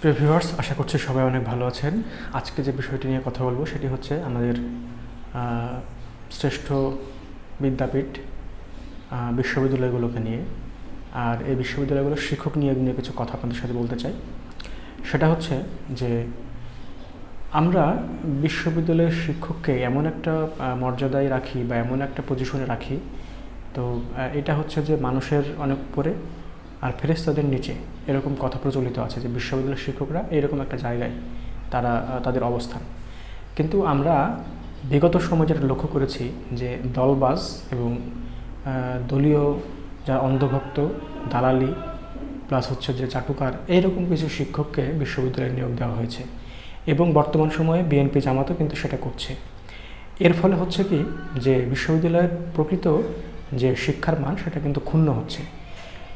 প্রিয় ভিউয়ার্স আশা করছি সবাই অনেক ভালো আছেন। আজকে যে বিষয়টি নিয়ে কথা বলব, সেটি হচ্ছে আমাদের শ্রেষ্ঠ বিদ্যাপীঠ বিশ্ববিদ্যালয়গুলোকে নিয়ে। আর এই বিশ্ববিদ্যালয়গুলোর শিক্ষক নিয়োগ নিয়ে কিছু কথা আপনাদের সাথে বলতে চাই। সেটা হচ্ছে যে, আমরা বিশ্ববিদ্যালয়ের শিক্ষককে এমন একটা মর্যাদায় রাখি বা এমন একটা পজিশনে রাখি, তো এটা হচ্ছে যে মানুষের অনেক উপরে। আর ফেরেস্তাদের নিচে এরকম কথা প্রচলিত আছে যে বিশ্ববিদ্যালয়ের শিক্ষকরা এরকম একটা জায়গায় তারা তাদের অবস্থান। কিন্তু আমরা বিগত সময় যেটা লক্ষ্য করেছি যে দলবাজ এবং দলীয় যারা অন্ধভক্ত, দালালি, প্লাস হচ্ছে যে চাটুকার এইরকম কিছু শিক্ষককে বিশ্ববিদ্যালয়ে নিয়োগ দেওয়া হয়েছে। এবং বর্তমান সময়ে বিএনপি জামাতও কিন্তু সেটা করছে। এর ফলে হচ্ছে কি যে বিশ্ববিদ্যালয়ের প্রকৃত যে শিক্ষার মান সেটা কিন্তু ক্ষুণ্ণ হচ্ছে।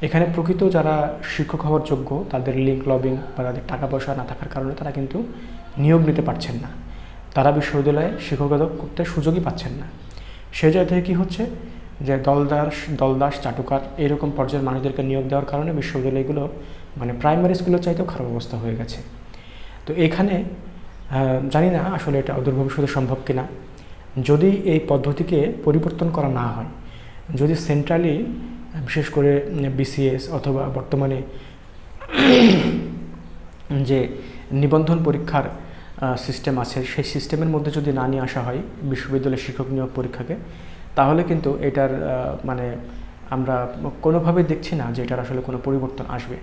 এখানে প্রকৃত যারা শিক্ষক হওয়ার যোগ্য, তাদের লিঙ্ক লবিং বা তাদের টাকা পয়সা না থাকার কারণে তারা কিন্তু নিয়োগ নিতে পারছেন না। তারা বিশ্ববিদ্যালয়ে শিক্ষকতা করতে সুযোগই পাচ্ছেন না। সে জায়গা থেকে কী হচ্ছে? যে দলদাস দলদাস, চাটুকার এরকম পর্যায়ের মানুষদেরকে নিয়োগ দেওয়ার কারণে বিশ্ববিদ্যালয়গুলো মানে প্রাইমারি স্কুলের চাইতেও খারাপ অবস্থা হয়ে গেছে। তো এখানে জানি না আসলে এটা অদূর ভবিষ্যতে সম্ভব কিনা। যদি এই পদ্ধতিকে পরিবর্তন করা না হয়, যদি সেন্ট্রালি বিশেষ করে বিসিএস অথবা বর্তমানে যে নিবন্ধন পরীক্ষার সিস্টেম আছে, সেই সিস্টেমের মধ্যে যদি না নিয়ে আসা হয় বিশ্ববিদ্যালয়ের শিক্ষক নিয়োগ পরীক্ষাকে, তাহলে কিন্তু এটার মানে আমরা কোনোভাবে দেখছি না যে এটার আসলে কোনো পরিবর্তন আসবে।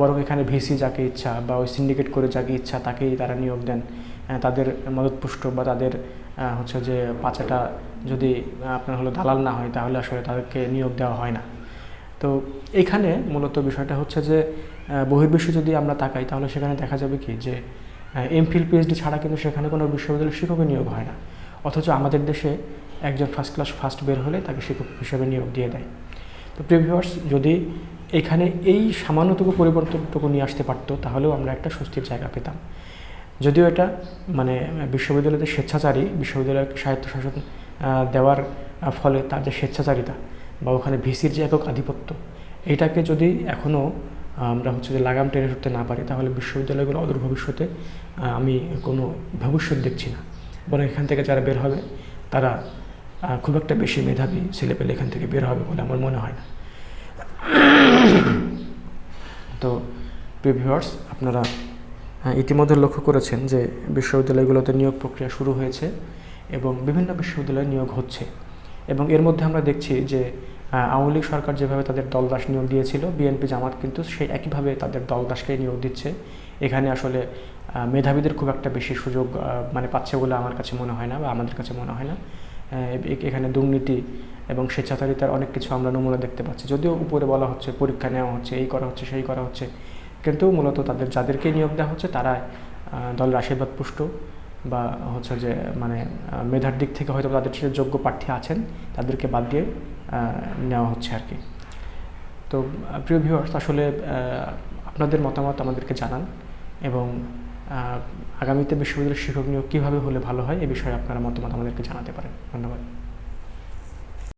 বরং এখানে ভিসি যাকে ইচ্ছা বা ওই সিন্ডিকেট করে যাকে ইচ্ছা তাকেই তারা নিয়োগ দেন। তাদের মদতপুষ্ট বা তাদের হচ্ছে যে পাচাটা যদি আপনার হলো দালাল না হয়, তাহলে আসলে তাদেরকে নিয়োগ দেওয়া হয় না। তো এখানে মূলত বিষয়টা হচ্ছে যে বহির্বিশ্বে যদি আমরা তাকাই, তাহলে সেখানে দেখা যাবে কি যে এমফিল পিএইচডি ছাড়া কিন্তু সেখানে কোনো বিশ্ববিদ্যালয়ের শিক্ষকের নিয়োগ হয় না। অথচ আমাদের দেশে একজন ফার্স্ট ক্লাস ফার্স্ট বের হলে তাকে শিক্ষক হিসেবে নিয়োগ দিয়ে দেয়। তো প্রিভিউয়ার্স যদি এখানে এই সামান্যটুকু পরিবর্তনটুকু নিয়ে আসতে পারতো, তাহলেও আমরা একটা স্বস্তির জায়গা পেতাম। যদিও এটা মানে বিশ্ববিদ্যালয়তে স্বেচ্ছাচারী বিশ্ববিদ্যালয় স্বায়ত্তশাসন দেওয়ার ফলে তার যে স্বেচ্ছাচারিতা বা ওখানে ভিসির যে একক আধিপত্য, এটাকে যদি এখনও আমরা হচ্ছে যে লাগাম টেনে ধরতে না পারি, তাহলে বিশ্ববিদ্যালয়গুলো অদূর ভবিষ্যতে আমি কোনো ভবিষ্যৎ দেখছি না। বরং এখান থেকে যারা বের হবে, তারা খুব একটা বেশি মেধাবী ছেলেপেলে এখান থেকে বের হবে বলে আমার মনে হয় না। তো প্রিভিউয়ার্স আপনারা ইতিমধ্যে লক্ষ্য করেছেন যে বিশ্ববিদ্যালয়গুলোতে নিয়োগ প্রক্রিয়া শুরু হয়েছে এবং বিভিন্ন বিশ্ববিদ্যালয়ে নিয়োগ হচ্ছে। এবং এর মধ্যে আমরা দেখছি যে আওয়ামী লীগ সরকার যেভাবে তাদের দলদাস নিয়োগ দিয়েছিল, বিএনপি, জামাত কিন্তু সেই একইভাবে তাদের দলদাসকে নিয়োগ দিচ্ছে। এখানে আসলে মেধাবীদের খুব একটা বেশি সুযোগ মানে পাচ্ছে বলে আমার কাছে মনে হয় না বা আমাদের কাছে মনে হয় না। এখানে দুর্নীতি এবং স্বেচ্ছাচারিতার অনেক কিছু আমরা নমুনা দেখতে পাচ্ছি। যদিও উপরে বলা হচ্ছে পরীক্ষা নেওয়া হচ্ছে, এই করা হচ্ছে, সেই করা হচ্ছে কিন্তু মূলত তাদের, যাদেরকে নিয়োগ দেওয়া হচ্ছে তারা দলের আশীর্বাদ পুষ্ট বা হচ্ছে যে মানে মেধার দিক থেকে হয়তো তাদের যে যোগ্য প্রার্থী আছেন, তাদেরকে বাদ দিয়ে নেওয়া হচ্ছে আর কি। তো প্রিয় ভিউয়ার্স আসলে আপনাদের মতামত আমাদেরকে জানান এবং আগামীতে বিশ্ববিদ্যালয়ের শিক্ষক নিয়োগ কীভাবে হলে ভালো হয়, এ বিষয়ে আপনারা মতামত আমাদেরকে জানাতে পারেন। ধন্যবাদ।